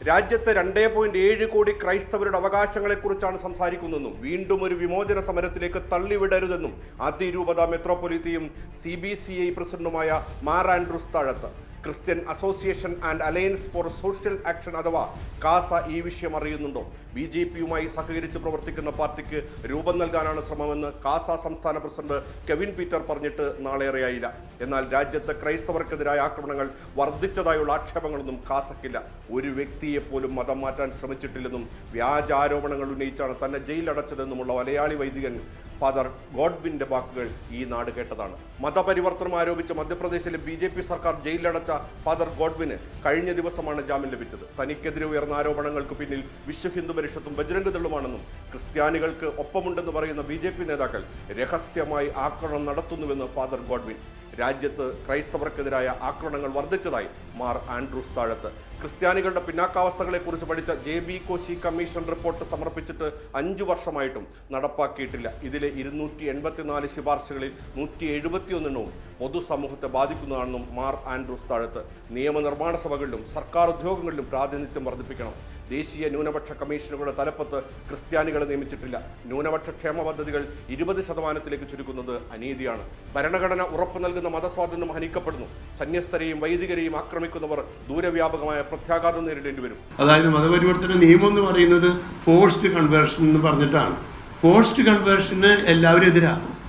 രാജ്യത്ത് രണ്ടേ പോയിന്റ് ഏഴ് കോടി ക്രൈസ്തവരുടെ അവകാശങ്ങളെക്കുറിച്ചാണ് സംസാരിക്കുന്നതെന്നും വീണ്ടും ഒരു വിമോചന സമരത്തിലേക്ക് തള്ളിവിടരുതെന്നും അതിരൂപത മെത്രോപൊലിത്തയും സി ബി സി ഐ പ്രസിഡന്റുമായ Mar Andrews Thazhath Christian association and alliance for social action അഥവാ കാസ ഈ വിഷയം അറിയുന്നുണ്ടോ? ബി ജെ പിയുമായി സഹകരിച്ച് പ്രവർത്തിക്കുന്ന പാർട്ടിക്ക് രൂപം നൽകാനാണ് ശ്രമമെന്ന് കാസ സംസ്ഥാന പ്രസിഡന്റ് കെവിൻ പീറ്റർ പറഞ്ഞിട്ട് നാളേറെയായില്ല എന്നാൽ രാജ്യത്ത് ക്രൈസ്തവർക്കെതിരായ ആക്രമണങ്ങൾ വർദ്ധിച്ചതായുള്ള ആക്ഷേപങ്ങളൊന്നും കാസക്കില്ല ഒരു വ്യക്തിയെ പോലും മതം മാറ്റാൻ ശ്രമിച്ചിട്ടില്ലെന്നും വ്യാജ ആരോപണങ്ങൾ ഉന്നയിച്ചാണ് തന്നെ ജയിലടച്ചതെന്നുമുള്ള മലയാളി വൈദികൻ ഫാദർ ഗോഡ്വിന്റെ വാക്കുകൾ ഈ നാട് കേട്ടതാണ്. മതപരിവർത്തനം ആരോപിച്ച് മധ്യപ്രദേശിലെ ബി ജെ പി സർക്കാർ ജയിലിലടച്ച ഫാദർ ഗോഡ്വിന് കഴിഞ്ഞ ദിവസമാണ് ജാമ്യം ലഭിച്ചത്. തനിക്കെതിരെ ഉയർന്ന ആരോപണങ്ങൾക്ക് പിന്നിൽ വിശ്വ ഹിന്ദു പരിഷത്തും ബജരംഗ് ദളുമാണെന്നും ക്രിസ്ത്യാനികൾക്ക് ഒപ്പമുണ്ടെന്ന് പറയുന്ന ബി നേതാക്കൾ രഹസ്യമായി ആക്രമണം നടത്തുന്നുവെന്ന് ഫാദർ ഗോഡ്വിൻ രാജ്യത്ത് ക്രൈസ്തവർക്കെതിരായ ആക്രമണങ്ങൾ വർദ്ധിച്ചതായി മാർ ആൻഡ്രൂസ് താഴത്ത്. ക്രിസ്ത്യാനികളുടെ പിന്നാക്കാവസ്ഥകളെക്കുറിച്ച് പഠിച്ച J B Koshy commission report സമർപ്പിച്ചിട്ട് അഞ്ചു വർഷമായിട്ടും നടപ്പാക്കിയിട്ടില്ല. ഇതിലെ ഇരുന്നൂറ്റി എൺപത്തിനാല് ശുപാർശകളിൽ നൂറ്റി എഴുപത്തിയൊന്നെണ്ണവും പൊതുസമൂഹത്തെ ബാധിക്കുന്നതാണെന്നും മാർ ആൻഡ്രൂസ് താഴത്ത്. നിയമനിർമ്മാണ സഭകളിലും സർക്കാർ ഉദ്യോഗങ്ങളിലും പ്രാതിനിധ്യം വർദ്ധിപ്പിക്കണം. ദേശീയ ന്യൂനപക്ഷ കമ്മീഷനുകളുടെ തലപ്പത്ത് ക്രിസ്ത്യാനികളെ നിയമിച്ചിട്ടില്ല. ന്യൂനപക്ഷ ക്ഷേമ പദ്ധതികൾ ഇരുപത് ശതമാനത്തിലേക്ക് ചുരുക്കുന്നത് അനീതിയാണ്. ഭരണഘടന ഉറപ്പു നൽകുന്ന മതസ്വാതന്ത്ര്യം ഹനിക്കപ്പെടുന്നു. സന്യസ്തരെയും വൈദികരെയും ആക്രമിക്കുന്നവർ ദൂരവ്യാപകമായ പ്രത്യാഘാതം നേരിടേണ്ടി വരും. അതായത് മതപരിവർത്തന നിയമം എന്ന് പറയുന്നത് ഫോഴ്സ്ഡ് കൺവേർഷൻ എന്ന് പറഞ്ഞിട്ടാണ്. ഫോഴ്സ്ഡ് കൺവേർഷന് എല്ലാവരും ഞങ്ങൾ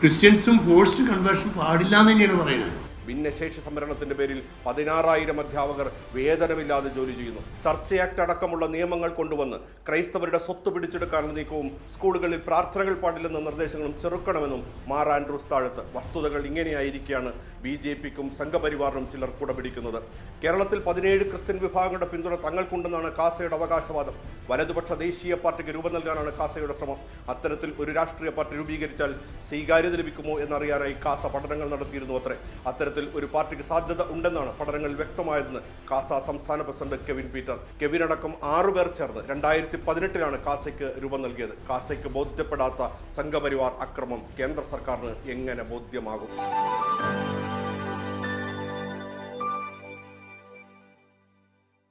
ക്രിസ്ത്യൻസും ഫോഴ്സ്ഡ് കൺവേർഷൻ പാടില്ല എന്ന് തന്നെയാണ് പറയുന്നത്. ഭിന്നശേഷി സംവരണത്തിന്റെ പേരിൽ പതിനാറായിരം അധ്യാപകർ വേതനമില്ലാതെ ജോലി ചെയ്യുന്നു. ചർച്ച ആക്ട് അടക്കമുള്ള നിയമങ്ങൾ കൊണ്ടുവന്ന് ക്രൈസ്തവരുടെ സ്വത്ത് പിടിച്ചെടുക്കാനുള്ള നീക്കവും സ്കൂളുകളിൽ പ്രാർത്ഥനകൾ പാടില്ലെന്ന നിർദ്ദേശങ്ങളും ചെറുക്കണമെന്നും മാർ ആൻഡ്രൂസ് താഴത്ത്. വസ്തുതകൾ ഇങ്ങനെയായിരിക്കെയാണ് ബി ജെ പിക്കും സംഘപരിവാറിനും ചിലർ കുടപിടിക്കുന്നത്. കേരളത്തിൽ പതിനേഴ് ക്രിസ്ത്യൻ വിഭാഗങ്ങളുടെ പിന്തുണ തങ്ങൾക്കുണ്ടെന്നാണ് കാസയുടെ അവകാശവാദം. വലതുപക്ഷ ദേശീയ പാർട്ടിക്ക് രൂപം നൽകാനാണ് കാസയുടെ ശ്രമം. അത്തരത്തിൽ ഒരു രാഷ്ട്രീയ പാർട്ടി രൂപീകരിച്ചാൽ സ്വീകാര്യത ലഭിക്കുമോ എന്നറിയാനായി കാസ പഠനങ്ങൾ നടത്തിയിരുന്നു അത്രേ. അത്തരത്തിൽ ഒരു പാർട്ടിക്ക് സാധ്യത ഉണ്ടെന്നാണ് പഠനങ്ങൾ വ്യക്തമായതെന്ന് കാസ സംസ്ഥാന പ്രസിഡന്റ് കെവിൻ പീറ്റർ. കെവിൻ അടക്കം ആറുപേർ ചേർന്ന് രണ്ടായിരത്തി പതിനെട്ടിലാണ് കാസയ്ക്ക് രൂപം നൽകിയത്. കാസയ്ക്ക് ബോധ്യപ്പെടാത്ത സംഘപരിവാർ അക്രമം കേന്ദ്ര സർക്കാരിന് എങ്ങനെ ബോധ്യമാകും?